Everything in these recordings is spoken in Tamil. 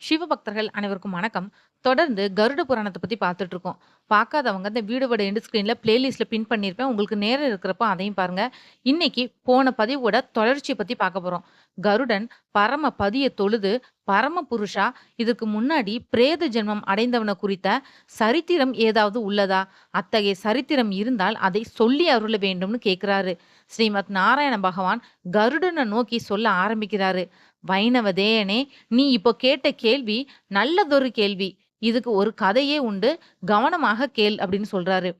சிவபக்தர்கள் அனைவருக்கும் வணக்கம். தொடர்ந்து கருட புராணத்தை பத்தி பார்த்துட்டு இருக்கோம். பார்க்காதவங்க இந்த வீடியோவோட எண்டு ஸ்க்ரீன்ல பிளேலிஸ்ட்ல பின் பண்ணியிருப்பேன். உங்களுக்கு நேரம் இருக்கிறப்போ அதையும் பாருங்க. இன்னைக்கு போன பதிவோட தொடர்ச்சியை பத்தி பார்க்க போறோம். கருடன் பரம பதிய தொழுது, பரம புருஷா இதுக்கு முன்னாடி பிரேத ஜென்மம் அடைந்தவன குறித்த சரித்திரம் ஏதாவது உள்ளதா? அத்தகைய சரித்திரம் இருந்தால் அதை சொல்லி அருள வேண்டும்னு கேட்கிறாரு. ஸ்ரீமத் நாராயண பகவான் கருடனை நோக்கி சொல்ல ஆரம்பிக்கிறாரு. வைணவ தேயனே நீ இப்போ கேட்ட கேள்வி நல்லதொரு கேள்வி. இதுக்கு ஒரு கதையே உண்டு. கவனமாக கேள் அப்படின்னு சொல்றாரு.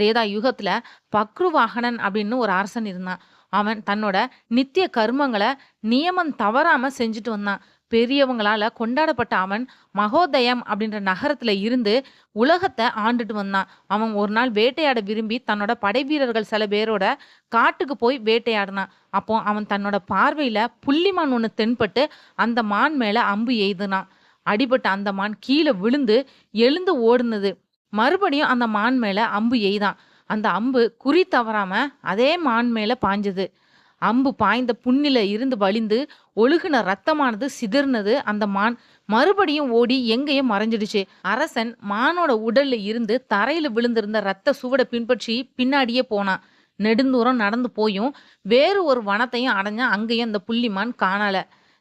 திரேதா யுகத்துல பக்ருவாகனன் அப்படின்னு ஒரு அரசன் இருந்தான். அவன் தன்னோட நித்திய கர்மங்களை நியமம் தவறாம செஞ்சுட்டு வந்தான். பெரியவங்களால கொண்டாடப்பட்ட அவன் மகோதயம் அப்படின்ற நகரத்துல இருந்து உலகத்தை ஆண்டுட்டு வந்தான். அவன் ஒரு நாள் வேட்டையாட விரும்பி தன்னோட படைவீரர்கள் சில பேரோட காட்டுக்கு போய் வேட்டையாடினான். அப்போ அவன் தன்னோட பார்வையில புள்ளிமான் ஒன்று தென்பட்டு அந்த மான் மேல அம்பு எய்துனான். அடிபட்ட அந்த மான் கீழே விழுந்து எழுந்து ஓடுனது. மறுபடியும் அந்த மான் மேல அம்பு எய்தான். அந்த அம்பு குறி தவறாம அதே மான் மேல பாய்ஞ்சது. அம்பு பாய்ந்த புண்ணில இருந்து வழிந்து ஒழுகுன ரத்தமானது சிதறினது அந்த மான் மறுபடியும் ஓடி எங்கேயோ மறைஞ்சிடுச்சு. அரசன் மானோட உடல்ல இருந்து தரையில விழுந்திருந்த ரத்த சுவடை பின்பற்றி பின்னாடியே போனான். நெடுந்தூரம் நடந்து போயும் வேறு ஒரு வனத்தையும் அடைஞ்சான். அங்கேயும் அந்த புள்ளிமான் காணல.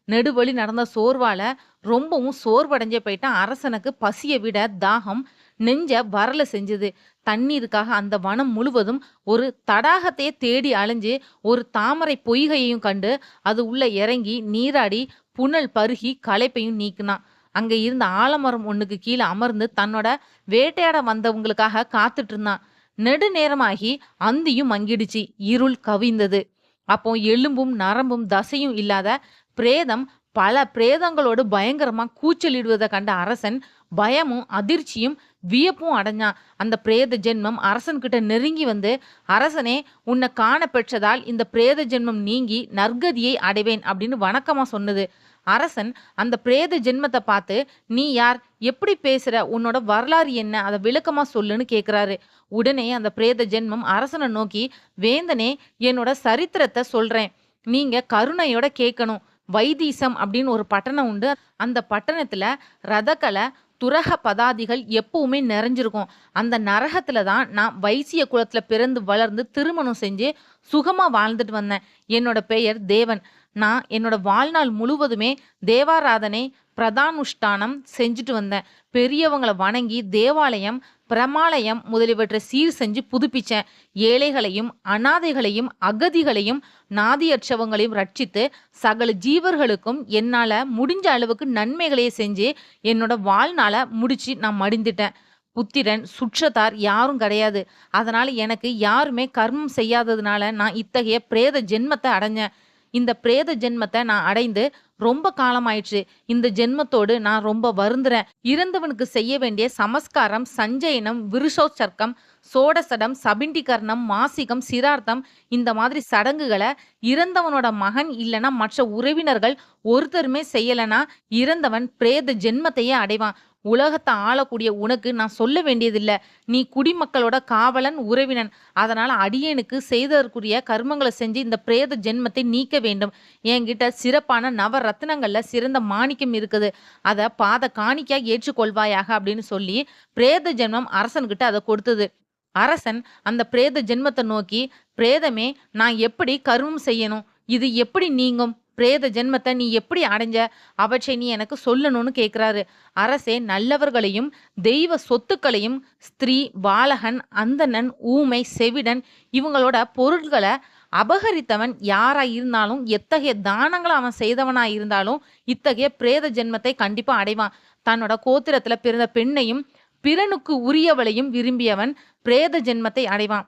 நெடுவழி நடந்த சோர்வால ரொம்பவும் சோர்வடைஞ்சே போயிட்டான். அரசனுக்கு பசிய விட தாகம் நெஞ்ச வரல செஞ்சது. தண்ணீருக்காக அந்த வனம் முழுவதும் ஒரு தடாகத்தையே தேடி அலைஞ்சு ஒரு தாமரை பொய்கையையும் கண்டு அது உள்ள இறங்கி நீராடி புனல் பருகி களைப்பையும் நீக்குனான். அங்கே இருந்த ஆலமரம் ஒன்றுக்கு கீழே அமர்ந்து தன்னோட வேட்டையாட வந்தவங்களுக்காக காத்துட்டு இருந்தான். நெடுநேரமாகி அந்தியும் மங்கிடுச்சு. இருள் கவிந்தது. அப்போ எலும்பும் நரம்பும் தசையும் இல்லாத பிரேதம் பல பிரேதங்களோடு பயங்கரமா கூச்சலிடுவதை கண்ட அரசன் பயமும் அதிர்ச்சியும் வியப்பும் அடைஞ்சான். அந்த பிரேத ஜென்மம் அரசன்கிட்ட நெருங்கி வந்து அரசனே உன்னை காண பெற்றதால் இந்த பிரேத ஜென்மம் நீங்கி நற்கதியை அடைவேன் அப்படின்னு வணக்கமாக சொன்னது. அரசன் அந்த பிரேத ஜென்மத்தை பார்த்து நீ யார்? எப்படி பேசுற? உன்னோட வரலாறு என்ன? அதை விளக்கமா சொல்லுன்னு கேட்குறாரு உடனே அந்த பிரேத ஜென்மம் அரசனை நோக்கி வேந்தனே என்னோட சரித்திரத்தை சொல்றேன். நீங்க கருணையோட கேட்கணும். வைதீசம் அப்படின்னு ஒரு பட்டணம் உண்டு. அந்த பட்டணத்தில் ரதக்கலை துரக பதாதிகள் எப்பவுமே நிறைஞ்சிருக்கும். அந்த நரகத்தில் தான் நான் வைசிய குலத்தில் பிறந்து வளர்ந்து திருமணம் செஞ்சு சுகமாக வாழ்ந்துட்டு வந்தேன். என்னோட பெயர் தேவன். நான் என்னோட வாழ்நாள் முழுவதுமே தேவாராதனை பிரதானுஷ்டானம் செஞ்சுட்டு வந்தேன். பெரியவங்களை வணங்கி தேவாலயம், பிரமாலயம் முதலியவற்றை சீர் செஞ்சு புதுப்பிச்சேன். ஏழைகளையும் அனாதைகளையும் அகதிகளையும் நாதியற்றவங்களையும் ரட்சித்து சகல ஜீவர்களுக்கும் என்னால் முடிஞ்ச அளவுக்கு நன்மைகளையே செஞ்சு என்னோட வாழ்நாளை முடிச்சு நான் மடிந்துட்டேன். புத்திரன், சுற்றத்தார் யாரும் கிடையாது. அதனால் எனக்கு யாருமே கர்மம் செய்யாததுனால நான் இத்தகைய பிரேத ஜென்மத்தை அடைஞ்சேன். இந்த பிரேத ஜென்மத்தை நான் அடைந்து ரொம்ப காலமாயிற்று. இந்த ஜென்மத்தோடு நான் ரொம்ப வருந்துறேன். இறந்தவனுக்கு செய்ய வேண்டிய சமஸ்காரம், சஞ்சயனம், விருஷோச்சர்க்கம், சோடசடம், சபிண்டிகர்ணம் மாசிகம், சிரார்த்தம் இந்த மாதிரி சடங்குகளை இறந்தவனோட மகன் இல்லைன்னா மற்ற உறவினர்கள் ஒருத்தருமே செய்யலைன்னா இறந்தவன் பிரேத ஜென்மத்தையே அடைவான். உலகத்தை ஆளக்கூடிய உனக்கு நான் சொல்ல வேண்டியதில்லை நீ குடிமக்களோட காவலன், உறவினன். அதனால் அடியனுக்கு செய்ததற்குரிய கர்மங்களை செஞ்சு இந்த பிரேத ஜென்மத்தை நீக்க வேண்டும். என்கிட்ட சிறப்பான நவ ரத்னங்களில் சிறந்த மாணிக்கம் இருக்குது. அதை பாத காணிக்காக ஏற்றுக்கொள்வாயாக அப்படின்னு சொல்லி பிரேத ஜென்மம் அரசன்கிட்ட அதை கொடுத்தது. அரசன் அந்த பிரேத ஜென்மத்தை நோக்கி பிரேதமே நான் எப்படி கர்மம் செய்யணும்? இது எப்படி நீங்கும்? பிரேத ஜென்மத்தை நீ எப்படி அடைஞ்ச? அவற்றை நீ எனக்கு சொல்லணும்னு கேட்குறாரு அரசே நல்லவர்களையும், தெய்வ சொத்துக்களையும், ஸ்திரீ, பாலகன், அந்தணன், ஊமை, செவிடன் இவங்களோட பொருள்களை அபகரித்தவன் யாரா இருந்தாலும், எத்தகைய தானங்களை அவன் செய்தவனா இருந்தாலும் இத்தகைய பிரேத ஜென்மத்தை கண்டிப்பா அடைவான். தன்னோட கோத்திரத்துல பிறந்த பெண்ணையும், பிறனுக்கு உரியவளையும் விரும்பியவன் பிரேத ஜென்மத்தை அடைவான்.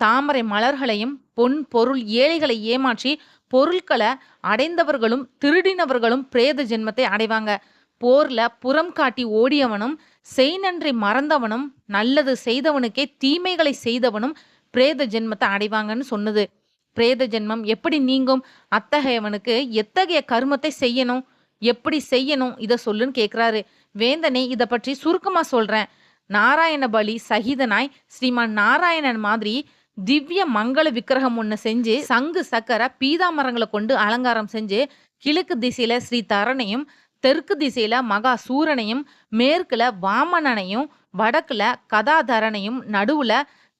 தாமரை மலர்களையும், பொன், பொருள், ஏழைகளை ஏமாற்றி பொருட்களை அடைந்தவர்களும், திருடினவர்களும் பிரேத ஜென்மத்தை அடைவாங்க. போர்ல புறம் காட்டி ஓடியவனும், செய்நன்றி மறந்தவனும், நல்லது செய்தவனுக்கே தீமைகளை செய்தவனும் பிரேத ஜென்மத்தை அடைவாங்கன்னு சொன்னது. பிரேத ஜென்மம் எப்படி நீங்கும்? அத்தகையவனுக்கு எத்தகைய கருமத்தை செய்யணும்? எப்படி செய்யணும்? இதை சொல்லுன்னு கேட்கிறாரு. வேந்தனே இதை பற்றி சுருக்கமாக சொல்கிறேன் நாராயண பலி சகிதனாய் ஸ்ரீமான் நாராயணன் மாதிரி திவ்ய மங்கள விக்கிரகம் ஒன்று செஞ்சு சங்கு, சக்கர, பீதாமரங்களை கொண்டு அலங்காரம் செஞ்சு கிழக்கு திசையில ஸ்ரீ தரனையும், தெற்கு திசையில மகா சூரனையும் மேற்குல வாமனனையும் வடக்குல கதாதரனையும் நடுவுல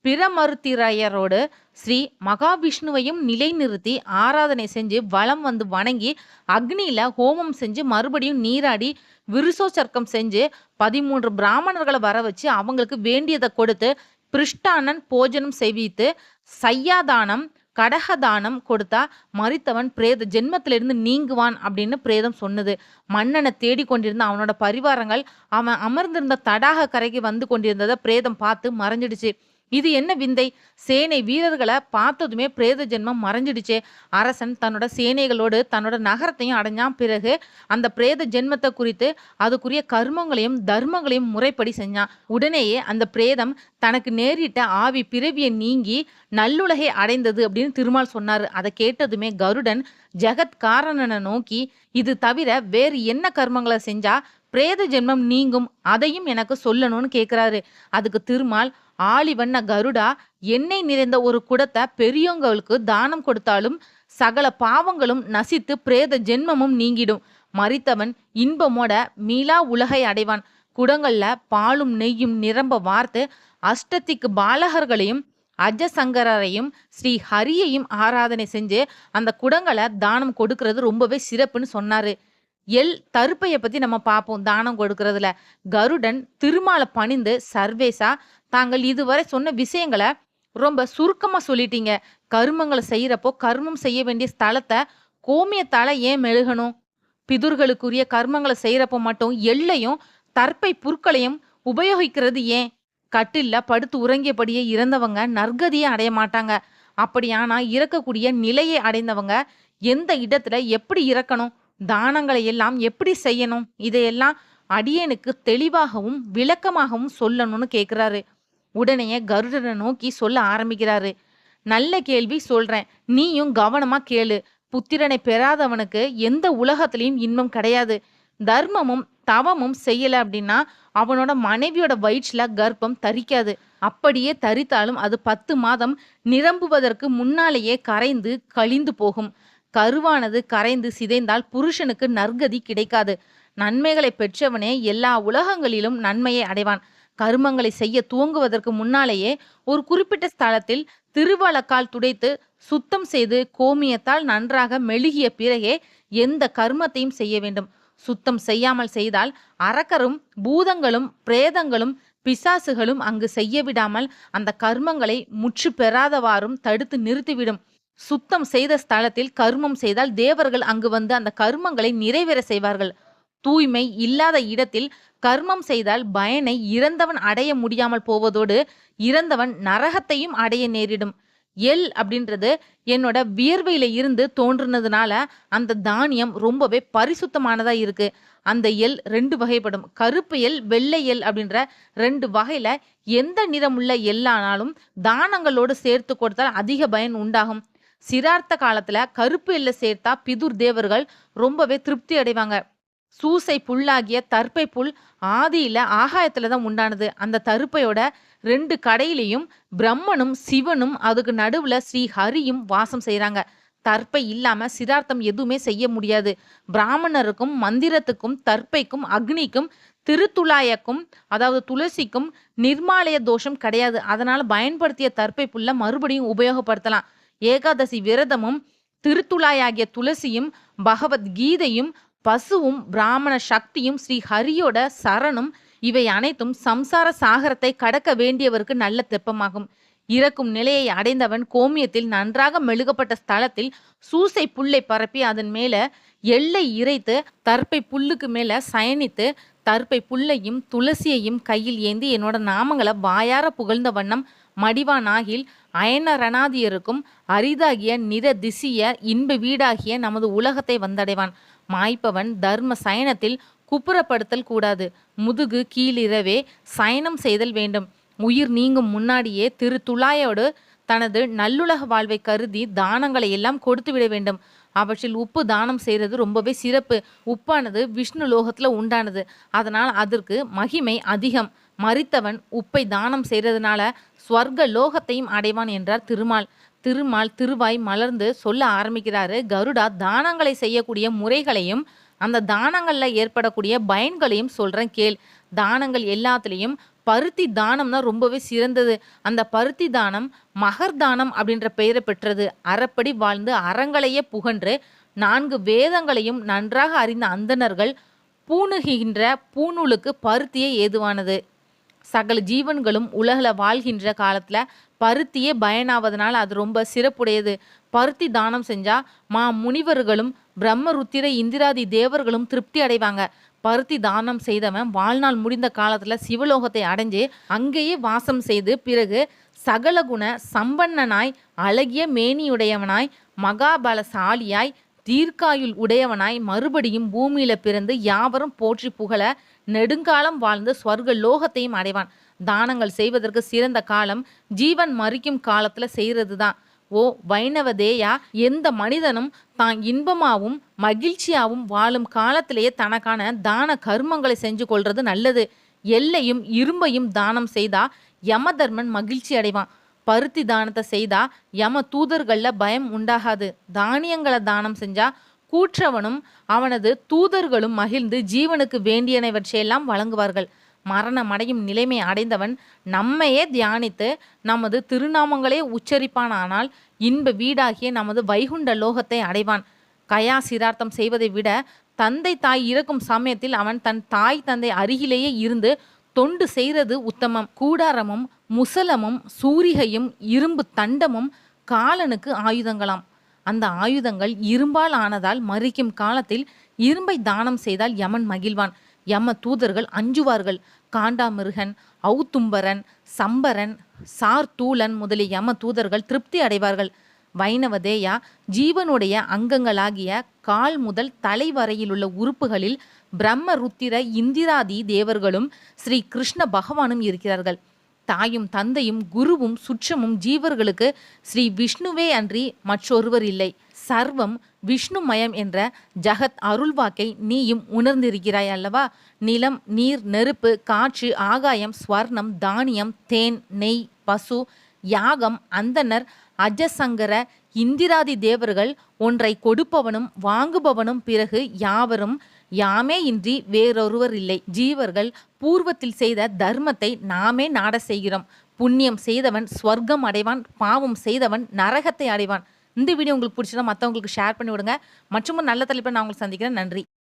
பிரமருத்திரையரோடு ஸ்ரீ மகாவிஷ்ணுவையும் நிலைநிறுத்தி ஆராதனை செஞ்சு வலம் வந்து வணங்கி அக்னியில ஹோமம் செஞ்சு மறுபடியும் நீராடி விருசோ சர்க்கம் செஞ்சு பதிமூன்று பிராமணர்களை வர வச்சு அவங்களுக்கு வேண்டியதை கொடுத்து பிருஷ்டானன் போஜனம் செய்வித்து சையாதானம் கடகதானம் கொடுத்தா மறித்தவன் பிரேத ஜென்மத்திலிருந்து நீங்குவான் அப்படின்னு பிரேதம் சொன்னது. மன்னனை தேடி கொண்டிருந்த அவனோட பரிவாரங்கள் அவன் அமர்ந்திருந்த தடாக கரைக்கு வந்து கொண்டிருந்ததை பிரேதம் பார்த்து மறைஞ்சிடுச்சு. இது என்ன விந்தை? சேனை வீரர்களை பார்த்ததுமே பிரேத ஜென்மம் மறைஞ்சிடுச்சே. அரசன் தன்னோட சேனைகளோடு தன்னோட நகரத்தையும் அடைஞ்சான் பிறகு அந்த பிரேத ஜென்மத்தை குறித்து அதுக்குரிய கர்மங்களையும் தர்மங்களையும் முறைப்படி செஞ்சான். உடனேயே அந்த பிரேதம் தனக்கு நேரிட்ட ஆவி பிறவியை நீங்கி நல்லுலகை அடைந்தது அப்படின்னு திருமால் சொன்னார். அதை கேட்டதுமே கருடன் ஜெகத் காரணனை நோக்கி இது தவிர வேறு என்ன கர்மங்களை செஞ்சா பிரேத ஜென்மம் நீங்கும்? அதையும் எனக்கு சொல்லணும்னு கேட்குறாரு அதுக்கு திருமால் ஆளிவண்ண கருடா எண்ணெய் நிறைந்த ஒரு குடத்தை பெரியவங்களுக்கு தானம் கொடுத்தாலும் சகல பாவங்களும் நசித்து பிரேத ஜென்மமும் நீங்கிடும். மறித்தவன் இன்பமோட மீளா உலகை அடைவான். குடங்கள்ல பாலும் நெய்யும் நிரம்ப வார்த்து அஷ்டத்திக்கு பாலகர்களையும் அஜசங்கரையும் ஸ்ரீ ஹரியையும் ஆராதனை செஞ்சு அந்த குடங்களை தானம் கொடுக்கறது ரொம்பவே சிறப்புன்னு சொன்னாரு. எல் தருப்பையை பத்தி நம்ம பார்ப்போம் தானம் கொடுக்கறதுல. கருடன் திருமாலை பணிந்து சர்வேசா தாங்கள் இதுவரை சொன்ன விஷயங்களை ரொம்ப சுருக்கமாக சொல்லிட்டீங்க. கருமங்களை செய்கிறப்போ கர்மம் செய்ய வேண்டிய ஸ்தலத்தை கோமியத்தால் ஏன் மெழுகணும்? பிதுர்களுக்குரிய கர்மங்களை செய்கிறப்போ மட்டும் எள்ளையும் தற்பை புற்களையும் உபயோகிக்கிறது ஏன்? கட்டில்ல படுத்து உறங்கியபடியே இறந்தவங்க நற்கதியை அடைய மாட்டாங்க. அப்படியானா இறக்கக்கூடிய நிலையை அடைந்தவங்க எந்த இடத்துல எப்படி இறக்கணும்? தானங்களை எல்லாம் எப்படி செய்யணும்? இதையெல்லாம் அடியனுக்கு தெளிவாகவும் விளக்கமாகவும் சொல்லணும்னு கேட்குறாரு உடனே கருடனை நோக்கி சொல்ல ஆரம்பிக்கிறாரு. நல்ல கேள்வி சொல்றேன். நீயும் கவனமா கேளு. புத்திரனை பெறாதவனுக்கு எந்த உலகத்திலையும் இன்பம் கிடையாது. தர்மமும் தவமும் செய்யல அப்படின்னா அவனோட மனைவியோட வயிற்றுல கர்ப்பம் தரிக்காது. அப்படியே தரித்தாலும் அது பத்து மாதம் நிரம்புவதற்கு முன்னாலேயே கரைந்து கழிந்து போகும். கருவானது கரைந்து சிதைந்தால் புருஷனுக்கு நற்கதி கிடைக்காது. நன்மைகளை பெற்றவனே எல்லா உலகங்களிலும் நன்மையை அடைவான். கருமங்களை செய்ய துவங்குவதற்கு முன்னாலேயே ஒரு குறிப்பிட்ட ஸ்தலத்தில் திருவளக்கால் துடைத்து சுத்தம் செய்து கோமியத்தால் நன்றாக மெழுகிய பிறகே எந்த கர்மத்தையும் செய்ய வேண்டும். சுத்தம் செய்யாமல் செய்தால் அரக்கரும் பூதங்களும் பிரேதங்களும் பிசாசுகளும் அங்கு செய்ய விடாமல் அந்த கர்மங்களை முற்று பெறாதவாறும் தடுத்து நிறுத்திவிடும். சுத்தம் செய்த ஸ்தலத்தில் கர்மம் செய்தால் தேவர்கள் அங்கு வந்து அந்த கர்மங்களை நிறைவேற செய்வார்கள். தூய்மை இல்லாத இடத்தில் கர்மம் செய்தால் பயனை இறந்தவன் அடைய முடியாமல் போவதோடு இறந்தவன் நரகத்தையும் அடைய நேரிடும். எல் அப்படின்றது என்னோட வியர்வையில இருந்து தோன்றுனதுனால அந்த தானியம் ரொம்பவே பரிசுத்தமானதா இருக்கு. அந்த எல் ரெண்டு வகைப்படும். கருப்பு எல் வெள்ளை எல் அப்படின்ற ரெண்டு வகையில எந்த நிறமுள்ள எல்லானாலும் தானங்களோடு சேர்த்து கொடுத்தால் அதிக பயன் உண்டாகும். சிரார்த்த காலத்துல கருப்பு எல்லை சேர்த்தா பிதுர் தேவர்கள் ரொம்பவே திருப்தி அடைவாங்க. சூசை புல்லாகிய தற்பை புல் ஆதியில ஆகாயத்துல தான் உண்டானது. அந்த தருப்பையோட ரெண்டு கடையிலையும் பிரம்மனும் சிவனும் அதுக்கு நடுவுல ஸ்ரீ ஹரியும் வாசம் செய்கிறாங்க தற்பை இல்லாம சிரார்த்தம் எதுவுமே செய்ய முடியாது. பிராமணருக்கும் மந்திரத்துக்கும் தற்பைக்கும் அக்னிக்கும் திருத்துலாயக்கும் அதாவது துளசிக்கும் நிர்மாலய தோஷம் கிடையாது. அதனால பயன்படுத்திய தற்பை புல்ல மறுபடியும் உபயோகப்படுத்தலாம். ஏகாதசி விரதமும் திருத்துலாயாகிய துளசியும் பகவத்கீதையும் பசுவும் பிராமண சக்தியும் ஸ்ரீ ஹரியோட சரணும் இவை அனைத்தும் சம்சார சாகரத்தை கடக்க வேண்டியவருக்கு நல்ல தெப்பமாகும். இறக்கும் நிலையை அடைந்தவன் கோமியத்தில் நன்றாக மெழுகப்பட்ட ஸ்தலத்தில் சூசை புல்லை பரப்பி அதன் மேல எள்ளை இறைத்து தற்பை புல்லுக்கு மேல சயனித்து தற்பை புல்லையும் துளசியையும் கையில் ஏந்தி என்னோட நாமங்களை வாயார புகழ்ந்த வண்ணம் மடிவானாகில் அயனரணாதியருக்கும் அரிதாகிய நிற திசிய இன்ப வீடாகிய நமது உலகத்தை வந்தடைவான். மாய்ப்பவன் தர்ம சயனத்தில் குப்புறப்படுத்தல் கூடாது. முதுகு கீழிரவே சயனம் செய்தல் வேண்டும். உயிர் நீங்கும் முன்னாடியே திரு துளாயோடு தனது நல்லுலக வாழ்வை கருதி தானங்களை எல்லாம் கொடுத்து விட வேண்டும். அவற்றில் உப்பு தானம் செய்கிறது ரொம்பவே சிறப்பு. உப்பானது விஷ்ணு லோகத்தில் உண்டானது. அதனால் அதற்கு மகிமை அதிகம். மறித்தவன் உப்பை தானம் செய்கிறதுனால ஸ்வர்க லோகத்தையும் அடைவான் என்றார் திருமால். திருமால் திருவாய் மலர்ந்து சொல்ல ஆரம்பிக்கிறாரு. கருடா தானங்களை செய்யக்கூடிய முறைகளையும் அந்த தானங்களில் ஏற்படக்கூடிய பயன்களையும் சொல்கிறேன் கேள். தானங்கள் எல்லாத்துலேயும் பருத்தி தானம் தான் ரொம்பவே சிறந்தது. அந்த பருத்தி தானம் மகர் தானம் அப்படின்ற பெயரை பெற்றது. அறப்படி வாழ்ந்து அறங்களையே புகன்று நான்கு வேதங்களையும் நன்றாக அறிந்த அந்தணர்கள் பூணுகின்ற பூநூலுக்கு பருத்தியே ஏதுவானது. சகல ஜீவன்களும் உலகில் வாழ்கின்ற காலத்தில் பருத்தியே பயனாவதனால் அது ரொம்ப சிறப்புடையது. பருத்தி தானம் செஞ்சால் மா முனிவர்களும் பிரம்மருத்திர இந்திராதி தேவர்களும் திருப்தி அடைவாங்க. பருத்தி தானம் செய்தவன் வாழ்நாள் முடிந்த காலத்தில் சிவலோகத்தை அடைஞ்சு அங்கேயே வாசம் செய்து பிறகு சகல குண சம்பன்னனாய் அழகிய மேனியுடையவனாய் மகாபலசாலியாய் தீர்க்காயுள் உடையவனாய் மறுபடியும் பூமியில பிறந்து யாவரும் போற்றி புகழ நெடுங்காலம் வாழ்ந்து ஸ்வர்க லோகத்தையும் அடைவான். தானங்கள் செய்வதற்கு சிறந்த காலம் ஜீவன் மறிக்கும் காலத்துல செய்யறது தான் ஓ வைணவதேயா எந்த மனிதனும் தான் இன்பமாவும் மகிழ்ச்சியாவும் வாழும் காலத்திலேயே தனக்கான தான கர்மங்களை செஞ்சு கொள்றது நல்லது. எல்லையும் இரும்பையும் தானம் செய்தா யமதர்மன் மகிழ்ச்சி அடைவான். பருத்தி தானத்தை செய்தா யம தூதர்கள்ல பயம் உண்டாகாது. தானியங்களை தானம் செஞ்சா கூற்றவனும் அவனது தூதர்களும் மகிழ்ந்து ஜீவனுக்கு வேண்டியனவற்றையெல்லாம் வழங்குவார்கள். மரணம் அடையும் நிலைமை அடைந்தவன் நம்மையே தியானித்து நமது திருநாமங்களே உச்சரிப்பானானால் இன்ப வீடாகிய நமது வைகுண்ட லோகத்தை அடைவான். கயா சிரார்த்தம் செய்வதை விட தந்தை தாய் இறக்கும் சமயத்தில் அவன் தன் தாய் தந்தை அருகிலேயே இருந்து தொண்டு செய்கிறது உத்தமம். கூடாரமும் முசலமும் சூரிகையும் இரும்பு தண்டமும் காலனுக்கு ஆயுதங்களாம். அந்த ஆயுதங்கள் இரும்பால் ஆனதால் மறிக்கும் காலத்தில் இரும்பை தானம் செய்தால் யமன் மகிழ்வான். யம தூதர்கள் அஞ்சுவார்கள். காண்டாமிருகன் ஔத்தும்பரன் சம்பரன் சார்தூலன் முதலிய யம தூதர்கள் திருப்தி அடைவார்கள். வைணவதேயா ஜீவனுடைய அங்கங்களாகிய கால் முதல் தலை வரையிலுள்ள உறுப்புகளில் பிரம்ம ருத்திர இந்திராதி தேவர்களும் ஸ்ரீ கிருஷ்ண பகவானும் இருக்கிறார்கள். தாயும் தந்தையும் குருவும் சுற்றமும் ஜீவர்களுக்கு ஸ்ரீ விஷ்ணுவே அன்றி மற்றொருவர் இல்லை. சர்வம் விஷ்ணுமயம் என்ற ஜகத் அருள்வாக்கை நீயும் உணர்ந்திருக்கிறாய் அல்லவா? நிலம் நீர் நெருப்பு காற்று ஆகாயம் ஸ்வர்ணம் தானியம் தேன் நெய் பசு யாகம் அந்தனர் அஜசங்கர இந்திராதி தேவர்கள் ஒன்றை கொடுப்பவனும் வாங்குபவனும் பிறகு யாவரும் யாமே இன்றி வேறொருவர் இல்லை. ஜீவர்கள் பூர்வத்தில் செய்த தர்மத்தை நாமே நாட செய்கிறோம். புண்ணியம் செய்தவன் ஸ்வர்க்கம் அடைவான் பாவம் செய்தவன் நரகத்தை அடைவான். இந்த வீடியோ உங்களுக்கு பிடிச்சதா மற்றவங்களுக்கு ஷேர் பண்ணி விடுங்க. மற்றும் நல்ல தலைப்பில் நான் உங்களுக்கு சந்திக்கிறேன். நன்றி.